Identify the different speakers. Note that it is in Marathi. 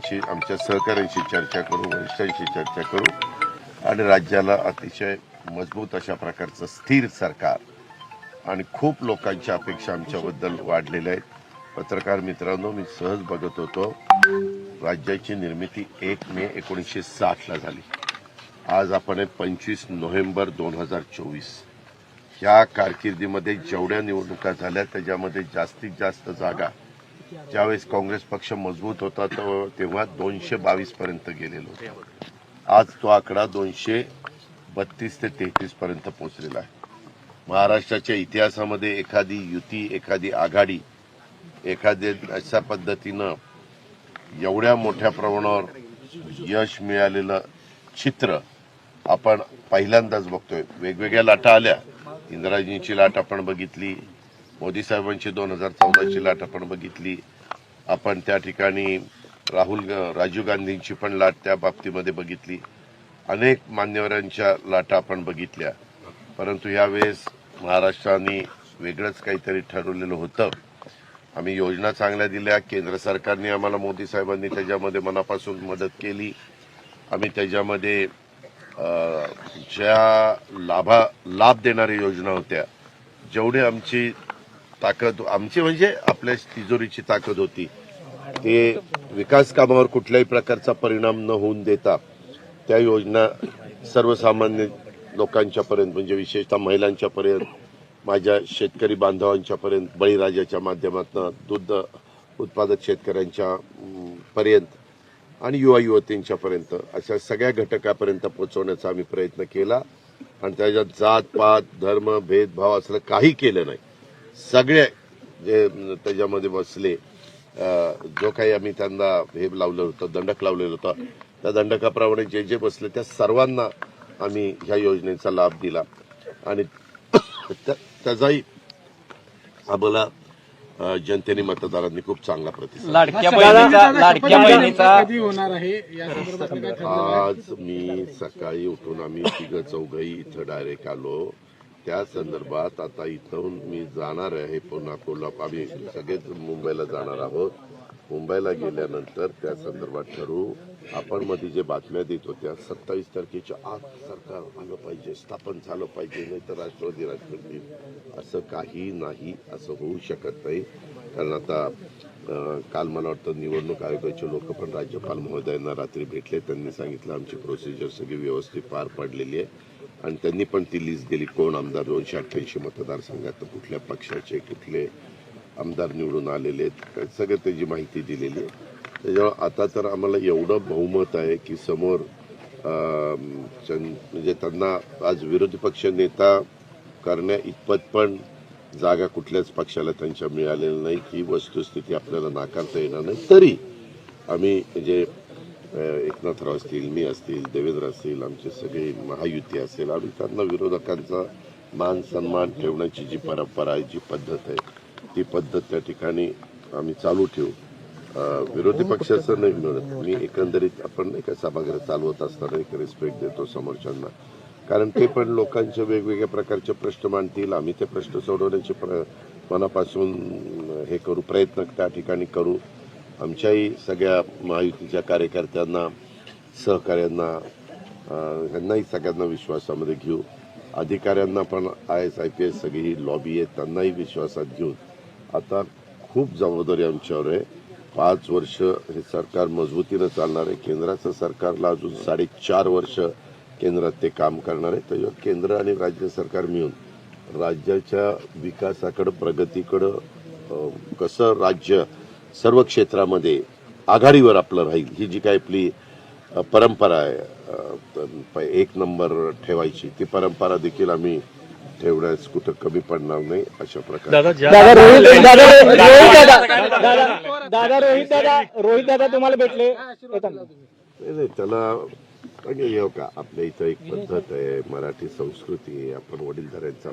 Speaker 1: नेत्यांशी आमच्या सहकाऱ्यांशी चर्चा करू वरिष्ठांशी चर्चा करू. आणि राज्याला अतिशय मजबूत अशा प्रकारचं स्थिर सरकार आणि खूप लोकांच्या अपेक्षा आमच्याबद्दल वाढलेल्या आहेत. पत्रकार मित्रांनो मी सहज बघत होतो राज्याची निर्मिती एक मे एकोणीसशे साठला झाली. आज आपण पंचवीस नोव्हेंबर दोन हजार चोवीस. ह्या कारकिर्दीमध्ये जेवढ्या निवडणुका झाल्या त्याच्यामध्ये जास्तीत जास्त जागा ज्यावेळेस काँग्रेस पक्ष मजबूत होता तो- तेव्हा दोनशे बावीस पर्यंत गेलेलो होतो. आज तो आकडा दोनशे बत्तीस ते तेहतीस पर्यंत पोहोचलेला आहे. महाराष्ट्राच्या इतिहासामध्ये एखादी युती एखादी आघाडी एखाद्या अशा पद्धतीनं एवढ्या मोठ्या प्रमाणावर यश मिळालेलं चित्र आपण पहिल्यांदाच बघतोय. वेगवेगळ्या लाटा आल्या. इंदिराजींची लाट आपण बघितली. मोदी साहेबांची दोन हजार चौदाची लाट आपण बघितली. आपण त्या ठिकाणी राहुल राजीव गांधींची पण लाट त्या बाबतीमध्ये बघितली. अनेक मान्यवरांच्या लाटा आपण बघितल्या. परंतु यावेळेस महाराष्ट्राने वेगळंच काहीतरी ठरवलेलं होतं. आम्ही योजना चांगल्या दिल्या. केंद्र सरकारने आम्हाला मोदी साहेबांनी त्याच्यामध्ये मनापासून मदत केली. आम्ही त्याच्यामध्ये ज्या लाभा लाभ देणाऱ्या योजना होत्या जेवढे आमची ताकद आमची म्हणजे आपल्या तिजोरीची ताकद होती. ते विकास कामावर कुठल्याही प्रकारचा परिणाम न होऊन देता त्या योजना सर्वसामान्य लोकांच्या पर्यंत म्हणजे विशेषतः महिलांच्या पर्यंत माझ्या शेतकरी बांधवांच्या पर्यंत बळीराजाच्या माध्यमातून दूध उत्पादक शेतकऱ्यांच्या पर्यंत आणि युवा युवतींच्या पर्यंत अशा सगळ्या घटकापर्यंत पोहोचवण्याचा आम्ही प्रयत्न केला. आणि त्याच्यात जात पात धर्म भेदभाव असलं काही केलं नाही. सगळे जे त्याच्यामध्ये बसले जो काही आम्ही त्यांना हे लावलं होतं दंडक लावलेलं होतं त्या दंडकाप्रमाणे जे जे बसले त्या सर्वांना आम्ही ह्या योजनेचा लाभ दिला. आणि त्या- त्याचाही आम्हाला जनतेने मतदारांनी खूप चांगला प्रतिसाद
Speaker 2: लाडक्या बहिणीचा लाडक्या बहिणीचा
Speaker 3: कधी होणार आहे? या संदर्भात काय ठरलं
Speaker 1: आज मी सकाळी उठून आम्ही तिघ चौघही इथं डायरेक्ट आलो. त्या संदर्भात आता इथून मी जाणार आहे पुन्हा कोल्हापूर. आम्ही सगळेच मुंबईला जाणार आहोत. मुंबईला गेल्यानंतर त्या संदर्भात ठरवू. आपण मध्ये जे बातम्या देत होत्या सत्तावीस तारखेच्या आत सरकार आलं पाहिजे स्थापन झालं पाहिजे नाही तर राष्ट्रवादी राज असं काही नाही असं होऊ शकत नाही. कारण आता काल मला वाटतं निवडणूक आयोगाचे लोक पण राज्यपाल महोदयांना रात्री भेटले. त्यांनी सांगितलं आमची प्रोसिजर सगळी व्यवस्थित पार पाडलेली आहे. आणि त्यांनी पण ती लिस्ट दिली. कोण आमदार? दोनशे अठ्ठ्याऐंशी मतदारसंघात कुठल्या पक्षाचे कुठले आमदार निवडून आलेले आहेत? सगळं त्याची माहिती दिलेली आहे. त्याच्यामुळे आता तर आम्हाला एवढं बहुमत आहे की समोर म्हणजे त्यांना आज विरोधी पक्ष नेता करण्या इतपत पण जागा कुठल्याच पक्षाला त्यांच्या मिळालेल्या नाही ही वस्तुस्थिती आपल्याला नाकारता येणार नाही. तरी आम्ही जे एकनाथराव असतील मी असतील देवेंद्र असतील आमचे सगळे महायुती असेल आम्ही त्यांना विरोधकांचा मान सन्मान ठेवण्याची जी परंपरा आहे जी पद्धत आहे ती पद्धत त्या ठिकाणी आम्ही चालू ठेवू विरोधी पक्षाचं नाही मिळत मी एकंदरीत आपण एका सभागृह चालवत असताना एक रिस्पेक्ट देतो समोरच्यांना कारण ते पण लोकांचे वेगवेगळ्या प्रकारचे प्रश्न मांडतील आम्ही ते प्रश्न सोडवण्याचे प्र मनापासून हे करू प्रयत्न त्या ठिकाणी करू आमच्याही सगळ्या महायुतीच्या कार्यकर्त्यांना सहकाऱ्यांना ह्यांनाही सगळ्यांना विश्वासामध्ये घेऊ. अधिकाऱ्यांना पण I S I P S सगळी ही लॉबी आहे त्यांनाही विश्वासात घेऊन. आता खूप जबाबदारी आमच्यावर आहे. पाच वर्ष हे सरकार मजबूतीनं चालणार आहे. केंद्राचं सरकारला अजून साडेचार वर्ष केंद्रात ते काम करणार आहे. त्याच्यावर केंद्र आणि राज्य सरकार मिळून राज्याच्या विकासाकडं प्रगतीकडं कसं राज्य सर्व क्षेत्रामध्ये आघाडीवर आपलं राहील. ही जी काही आपली परंपरा आहे एक नंबर ठेवायची ती परंपरा देखील आम्ही ठेवण्यास कुठं कमी पडणार नाही अशा प्रकारे.
Speaker 4: दादा रोहित दादा रोहित दादा दादा दादा रोहित दादा रोहित दादा तुम्हाला भेटले. येताना.
Speaker 1: नाही, नाही, त्याला म्हणजे हे का आपल्या इथं एक पद्धत आहे मराठी संस्कृती आहे आपण वडीलधाऱ्यांचा